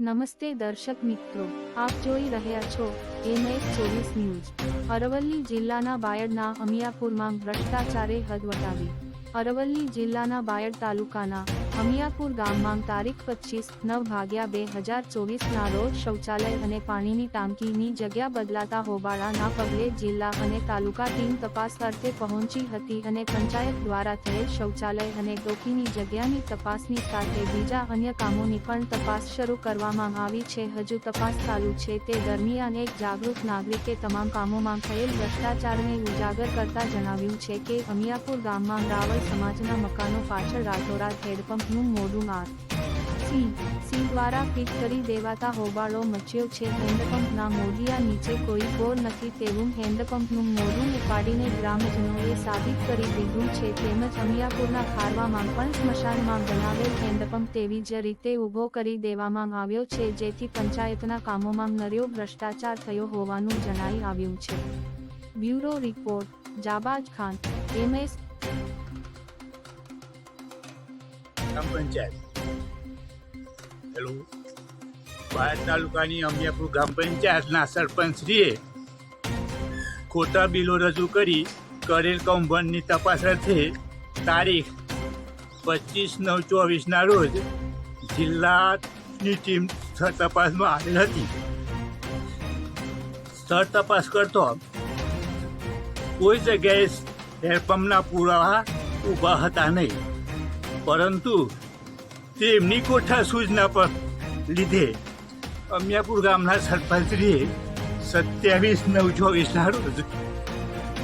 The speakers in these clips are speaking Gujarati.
નમસ્તે દર્શક મિત્રો, આપ જોઈ રહ્યા છો એમએસ ચોવીસ ન્યૂઝ. અરવલ્લી જિલ્લાના બાયડના અમિયાપુરમાં ભ્રષ્ટાચારે હદ વટાવી. અરવલ્લી જિલ્લાના બાયડ તાલુકાના અમિયાપુર ગામમાં તારીખ પચીસ નવ ભાગ્યા બે હજાર ચોવીસના રોજ શૌચાલય અને પાણીની ટાંકીની જગ્યા બદલાતા હોબાળાના પગલે જિલ્લા અને તાલુકા ટીમ તપાસ અર્થે પહોંચી હતી અને પંચાયત દ્વારા થયેલ શૌચાલય અને ટોકીની જગ્યાની તપાસની સાથે બીજા અન્ય કામોની પણ તપાસ શરૂ કરવામાં આવી છે. હજુ તપાસ ચાલુ છે તે દરમિયાન એક જાગૃત નાગરિકે તમામ કામોમાં થયેલ ભ્રષ્ટાચારને ઉજાગર કરતા જણાવ્યું છે કે અમિયાપુર ગામમાં રાવલ સમાજના મકાનો પાછળ રાઠોરા હેડપંપનું મોઢું માર. સી સી દ્વારા ફિટ કરી દેવાતા હોબાળો મચ્યો છે. હેન્ડપંપના મોઢિયા નીચે કોઈ બોર નથી તેવું હેન્ડપંપનું મોઢું ઉપાડીને ગ્રામજનોએ સાબિત કરી દીધું છે. તેમજ અમિયાપુરના ખારવામાં પણ સ્મશાનમાં બનાવેલ હેન્ડપંપ તેવી જ રીતે ઊભો કરી દેવામાં આવ્યો છે, જેથી પંચાયતના કામોમાં નર્યો ભ્રષ્ટાચાર થયો હોવાનું જણાઈ આવ્યું છે. Bureau report, Jabaj Khan MS ગ્રામ પંચાયત. હેલો? બાયડ તાલુકાની અમિયાપુર ગ્રામ પંચાયતના સરપંચશ્રીએ ખોટા બિલો રજૂ કરી કરેલ કૌભાંડની તપાસ અર્થે તારીખ પચીસ નવ ચોવીસના રોજ જિલ્લાની ટીમ સ્થળ તપાસમાં આવેલ હતી. સ્થળ તપાસ કરતો કોઈ જગ્યાએ હેરપંપના પુરાવા ઊભા હતા નહીં. પરંતુ તેમની કોઠા સૂચના પર લીધે અમિયાપુર ગામના સરપંચશ્રીએ સત્યાવીસ નવ ચોવીસના રોજ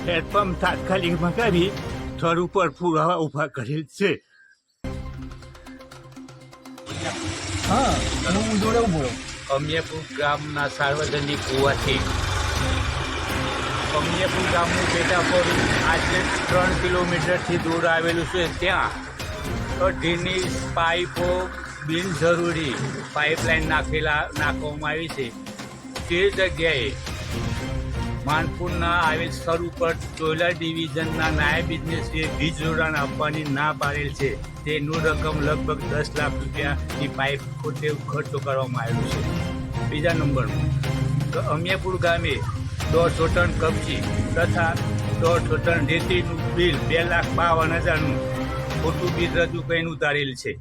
હેડપંપ તાત્કાલિક મગાવી સ્થળ ઉપર પુરાવા ઊભા કરેલ છે. હા હું જોડે બોલો અમિયાપુર ગામના સાર્વજનિક હોવાથી અમિયાપુર ગામનું પેટાપોર આજે ત્રણ કિલોમીટરથી દૂર આવેલું છે. ત્યાં અઢીની પાઇપો બિનજરૂરી પાઇપલાઇન નાખેલા નાખવામાં આવી છે. તે જગ્યાએ માનપુરના આવેલ સ્થળ ઉપર ચોલા ડિવિઝનના નાયબ ઇજનેરશ્રીએ વીજ જોડાણ આપવાની ના પાડેલ છે. તેનું રકમ લગભગ દસ લાખ રૂપિયાની પાઇપ ખોટે ખર્ચો કરવામાં આવ્યો છે. બીજા નંબરમાં, તો અમિયાપુર ગામે દોઢસો ટન કપચી તથા દોઢસો ટન રેતીનું બિલ બે લાખ બાવન હજારનું ખોટું બિલ રજૂ કરીને ઉતારેલ છે.